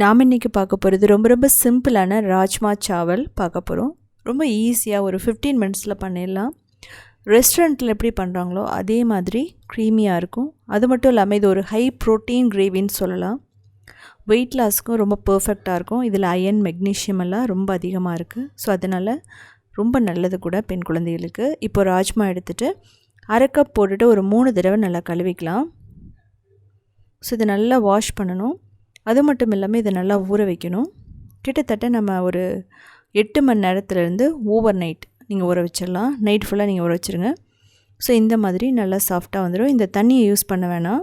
நாம் இன்றைக்கி பார்க்க போகிறது ரொம்ப ரொம்ப சிம்பிளான ராஜ்மா சாவல் பார்க்க போகிறோம் ரொம்ப ஈஸியாக ஒரு ஃபிஃப்டீன் மினிட்ஸில் பண்ணிடலாம். ரெஸ்டாரண்ட்டில் எப்படி பண்ணுறாங்களோ அதே மாதிரி க்ரீமியாக இருக்கும். அது மட்டும் இல்லாமல் இது ஒரு ஹை ப்ரோட்டீன் கிரேவின்னு சொல்லலாம். வெயிட் லாஸ்க்கும் ரொம்ப பர்ஃபெக்டாக இருக்கும். இதில் அயன் மெக்னீஷியம் எல்லாம் ரொம்ப அதிகமாக இருக்குது ஸோ அதனால் ரொம்ப நல்லது கூட பெண் குழந்தைகளுக்கு. இப்போ ராஜ்மா எடுத்துகிட்டு அரை கப் போட்டுட்டு ஒரு மூணு தடவை நல்லா கழுவிக்கலாம். ஸோ இதை நல்லா வாஷ் பண்ணணும். அது மட்டும் இல்லாமல் இதை நல்லா ஊற வைக்கணும். கிட்டத்தட்ட நம்ம ஒரு எட்டு மணி நேரத்துலேருந்து ஓவர் நைட் நீங்கள் ஊற வச்சிடலாம். நைட் ஃபுல்லாக நீங்கள் ஊற வச்சுருங்க. ஸோ இந்த மாதிரி நல்லா சாஃப்டாக வந்துடும். இந்த தண்ணியை யூஸ் பண்ண வேணாம்.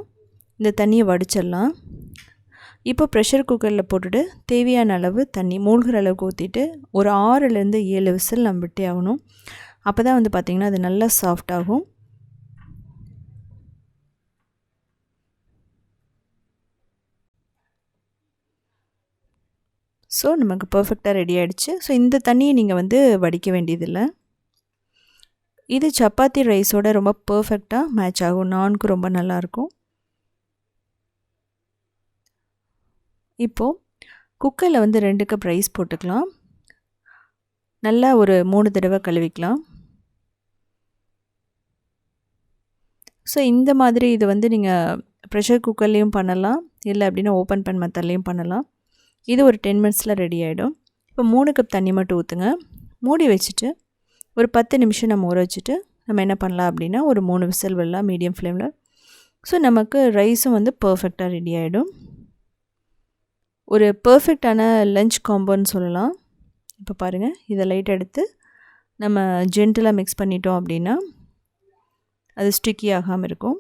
இந்த தண்ணியை வடிச்சிடலாம். இப்போ ப்ரெஷர் குக்கரில் போட்டுட்டு தேவையான அளவு தண்ணி மூழ்கிற அளவுக்கு ஊற்றிட்டு ஒரு ஆறுலேருந்து ஏழு விசில் நம்ம விட்டே ஆகணும். அப்போ தான் வந்து பார்த்திங்கன்னா அது நல்லா சாஃப்டாகும் ஸோ நமக்கு பர்ஃபெக்டாக ரெடி ஆகிடுச்சு ஸோ இந்த தண்ணியை நீங்கள் வந்து வடிக்க வேண்டியதில்லை. இது சப்பாத்தி ரைஸோட ரொம்ப பர்ஃபெக்டாக மேட்ச் ஆகும். நான்கு ரொம்ப நல்லாயிருக்கும் இப்போது குக்கரில் வந்து ரெண்டு கப் ரைஸ் போட்டுக்கலாம். நல்லா ஒரு மூணு தடவை கழுவிக்கலாம். ஸோ இந்த மாதிரி இது வந்து நீங்கள் ப்ரெஷர் குக்கர்லேயும் பண்ணலாம். இல்லை அப்படின்னா ஓப்பன் பண்ண மெத்தட்லேயும் பண்ணலாம். இது ஒரு டென் மினிட்ஸில் ரெடி ஆகிடும் இப்போ மூணு கப் தண்ணி மட்டும் ஊற்றுங்க மூடி வச்சுட்டு ஒரு பத்து நிமிஷம் நம்ம ஊற வச்சுட்டு நம்ம என்ன பண்ணலாம் அப்படின்னா ஒரு மூணு விசில் விடலாம் மீடியம் ஃப்ளேமில் ஸோ நமக்கு ரைஸும் வந்து பர்ஃபெக்டாக ரெடி ஆகிடும் ஒரு பர்ஃபெக்டான லஞ்ச் காம்போன்னு சொல்லலாம். இப்போ பாருங்கள் இதை லைட் எடுத்து நம்ம ஜென்டலாக மிக்ஸ் பண்ணிட்டோம் அப்படின்னா அது ஸ்டிக்கி ஆகாமல் இருக்கும்.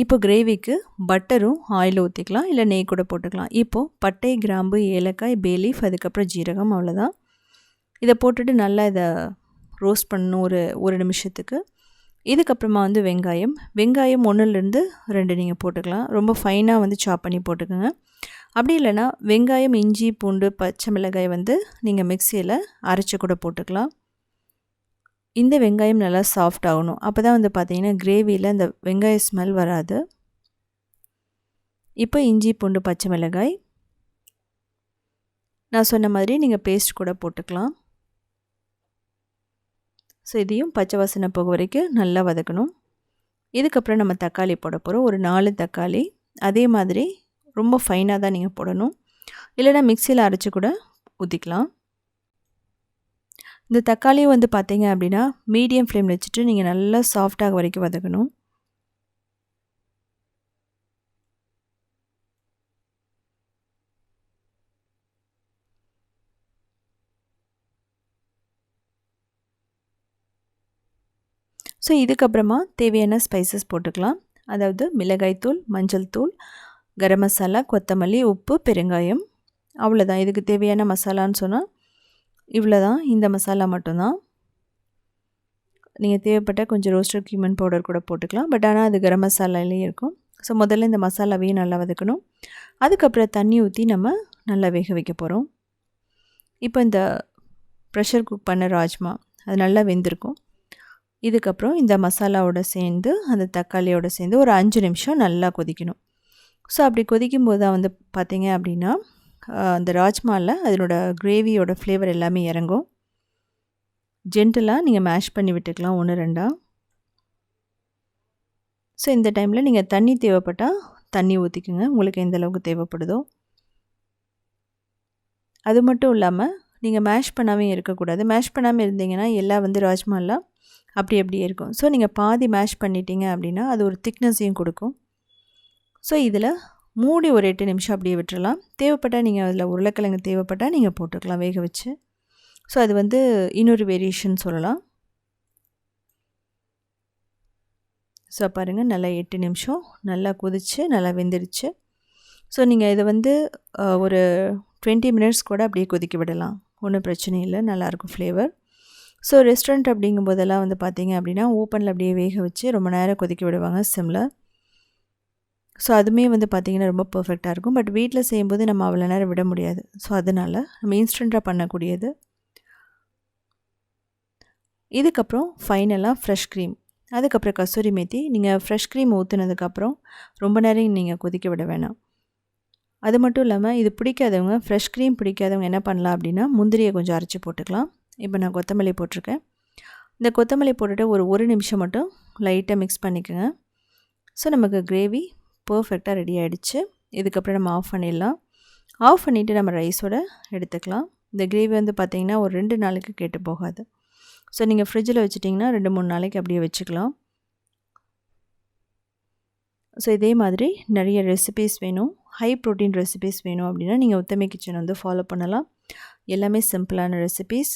இப்போ கிரேவிக்கு பட்டரும் ஆயில் ஊற்றிக்கலாம் இல்லை நெய் கூட போட்டுக்கலாம். இப்போது பட்டை கிராம்பு ஏலக்காய் பேலீஃப் அதுக்கப்புறம் ஜீரகம் அவ்வளோதான் இதை போட்டுட்டு நல்லா இதை ரோஸ்ட் பண்ணணும் ஒரு ஒரு நிமிஷத்துக்கு. இதுக்கப்புறமா வந்து வெங்காயம். வெங்காயம் ஒன்றுலேருந்து ரெண்டு நீங்கள் போட்டுக்கலாம். ரொம்ப ஃபைனாக வந்து சாப் பண்ணி போட்டுக்கோங்க. அப்படி இல்லைன்னா வெங்காயம் இஞ்சி பூண்டு பச்சை மிளகாய் வந்து நீங்கள் மிக்சியில் அரைச்சி கூட போட்டுக்கலாம். இந்த வெங்காயம் நல்லா சாஃப்ட் ஆகணும். அப்போ தான் வந்து பார்த்திங்கன்னா கிரேவியில் அந்த வெங்காய ஸ்மெல் வராது. இப்போ இஞ்சி பூண்டு பச்சை மிளகாய். நான் சொன்ன மாதிரி நீங்கள் பேஸ்ட் கூட போட்டுக்கலாம். ஸோ இதையும் பச்சை வாசனை போக வரைக்கும் நல்லா வதக்கணும். இதுக்கப்புறம் நம்ம தக்காளி போட போகிறோம் ஒரு நாலு தக்காளி. அதே மாதிரி ரொம்ப ஃபைனாக தான் நீங்கள் போடணும். இல்லைனா மிக்சியில் அரைச்சி கூட ஊற்றிக்கலாம் இந்த தக்காளியும் வந்து பார்த்தீங்க அப்படின்னா மீடியம் ஃப்ளேமில் வச்சுட்டு நீங்கள் நல்லா சாஃப்டாக வரைக்கும் வதக்கணும். ஸோ இதுக்கப்புறமா தேவையான ஸ்பைசஸ் போட்டுக்கலாம். அதாவது மிளகாய்த்தூள் மஞ்சள் தூள் கரம் மசாலா கொத்தமல்லி உப்பு பெருங்காயம். அவ்வளோதான் இதுக்கு தேவையான மசாலான்னு சொன்னால் இவ்வளோ தான் இந்த மசாலா மட்டும்தான். நீங்கள் தேவைப்பட்டால் கொஞ்சம் ரோஸ்டட் கியூமன் பவுடர் கூட போட்டுக்கலாம். பட் ஆனால் அது கரம் மசாலாலேயே இருக்கும். ஸோ முதல்ல இந்த மசாலாவையும் நல்லா வதக்கணும். அதுக்கப்புறம் தண்ணி ஊற்றி நம்ம நல்லா வேக வைக்க போகிறோம் இப்போ இந்த ப்ரெஷர் குக் பண்ண ராஜ்மா அது நல்லா வெந்திருக்கும். இதுக்கப்புறம் இந்த மசாலாவோட சேர்ந்து அந்த தக்காளியோட சேர்ந்து ஒரு அஞ்சு நிமிஷம் நல்லா கொதிக்கணும். ஸோ அப்படி கொதிக்கும் போது தான் வந்து பார்த்திங்க அப்படின்னா அந்த ராஜ்மாவில் அதனோட கிரேவியோட ஃப்ளேவர் எல்லாமே இறங்கும். ஜென்டலாக நீங்கள் மேஷ் பண்ணி விட்டுக்கலாம் ஒன்று ரெண்டாக ஸோ இந்த டைமில் நீங்கள் தண்ணி தேவைப்பட்டால் தண்ணி ஊற்றிக்குங்க உங்களுக்கு எந்த அளவுக்கு தேவைப்படுதோ. அது மட்டும் இல்லாமல் நீங்கள் மேஷ் பண்ணாமல் இருக்கக்கூடாது. மேஷ் பண்ணாமல் இருந்தீங்கன்னா எல்லாம் வந்து ராஜ்மாலாம் அப்படி அப்படியே இருக்கும். ஸோ நீங்கள் பாதி மேஷ் பண்ணிட்டீங்க அப்படின்னா அது ஒரு திக்னஸையும் கொடுக்கும். ஸோ இதில் மூடி ஒரு எட்டு நிமிஷம் அப்படியே விட்டுறலாம். தேவைப்பட்டால் நீங்கள் அதில் உருளைக்கிழங்கு தேவைப்பட்டால் நீங்கள் போட்டுக்கலாம் வேக வச்சு. ஸோ அது வந்து இன்னொரு வேரியேஷன் சொல்லலாம். ஸோ பாருங்கள் நல்லா எட்டு நிமிஷம் நல்லா கொதிச்சு நல்லா வெந்துடுச்சு ஸோ நீங்கள் இதை வந்து ஒரு டுவெண்ட்டி மினிட்ஸ் கூட அப்படியே கொதிக்க விடலாம். ஒன்றும் பிரச்சனை இல்லை நல்லாயிருக்கும் ஃப்ளேவர் ஸோ ரெஸ்டாரண்ட் அப்படிங்கும் போதெல்லாம் வந்து பார்த்திங்க அப்படின்னா ஓப்பனில் அப்படியே வேக வச்சு ரொம்ப நேரம் கொதிக்க விடுவாங்க சிம்மில் ஸோ அதுவுமே வந்து பார்த்திங்கன்னா ரொம்ப பர்ஃபெக்டாக இருக்கும். பட் வீட்டில் செய்யும்போது நம்ம அவ்வளோ நேரம் விட முடியாது. ஸோ அதனால் நம்ம இன்ஸ்டண்ட்டாக பண்ணக்கூடியது. இதுக்கப்புறம் ஃபைனலாக ஃப்ரெஷ் க்ரீம் அதுக்கப்புறம் கஸ்தூரி மேத்தி. நீங்கள் ஃப்ரெஷ் க்ரீம் ஊற்றுனதுக்கப்புறம் ரொம்ப நேரம் நீங்கள் கொதிக்க விட வேணாம். அது மட்டும் இல்லாமல் இது பிடிக்காதவங்க ஃப்ரெஷ் க்ரீம் பிடிக்காதவங்க என்ன பண்ணலாம் அப்படின்னா முந்திரியை கொஞ்சம் அரைச்சி போட்டுக்கலாம். இப்போ நான் கொத்தமல்லி போட்டிருக்கேன். இந்த கொத்தமல்லி போட்டுட்டு ஒரு ஒரு நிமிஷம் மட்டும் லைட்டாக மிக்ஸ் பண்ணிக்கோங்க. ஸோ நமக்கு கிரேவி பர்ஃபெக்டாக ரெடி ஆகிடுச்சு இதுக்கப்புறம் நம்ம ஆஃப் பண்ணிடலாம். ஆஃப் பண்ணிவிட்டு நம்ம ரைஸோட எடுத்துக்கலாம். இந்த கிரேவி வந்து பார்த்திங்கன்னா ஒரு ரெண்டு நாளைக்கு கெட்டு போகாது. ஸோ நீங்கள் ஃப்ரிட்ஜில் வச்சுட்டிங்கன்னா ரெண்டு மூணு நாளைக்கு அப்படியே வச்சுக்கலாம். ஸோ இதே மாதிரி நிறைய ரெசிபீஸ் வேணும். ஹை ப்ரோட்டீன் ரெசிபீஸ் வேணும் அப்படின்னா நீங்கள் உத்தமை கிச்சன் வந்து ஃபாலோ பண்ணலாம். எல்லாமே சிம்பிளான ரெசிபீஸ்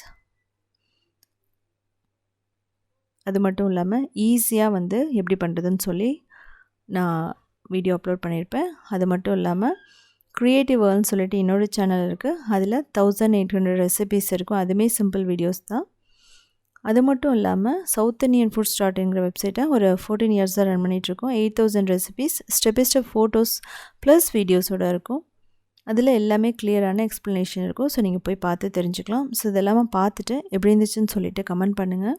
அது மட்டும் இல்லாமல் ஈஸியாக வந்து எப்படி பண்ணுறதுன்னு சொல்லி நான் வீடியோ அப்லோட் பண்ணியிருப்பேன். அது மட்டும் இல்லாமல் க்ரியேட்டிவ் வேர்ல்னு சொல்லிட்டு இன்னொரு சேனல் இருக்குது அதில் தௌசண்ட் எயிட் ஹண்ட்ரட் ரெசிபீஸ் இருக்கும். அதுவுமே சிம்பிள் வீடியோஸ் தான். அது மட்டும் இல்லாமல் சவுத் இந்தியன் ஃபுட் ஸ்டார்ட்ங்கிற வெப்சைட்டை ஒரு ஃபோர்டீன் இயர்ஸாக ரன் பண்ணிகிட்ருக்கோம் eight thousand recipes step by step photos plus வீடியோஸோடு இருக்கும். அதில் எல்லாமே கிளியரான எக்ஸ்ப்ளனேஷன் இருக்கும். ஸோ நீங்கள் போய் பார்த்து தெரிஞ்சுக்கலாம். ஸோ இதெல்லாமே பார்த்துட்டு எப்படி இருந்துச்சுன்னு சொல்லிவிட்டு கமெண்ட் பண்ணுங்கள்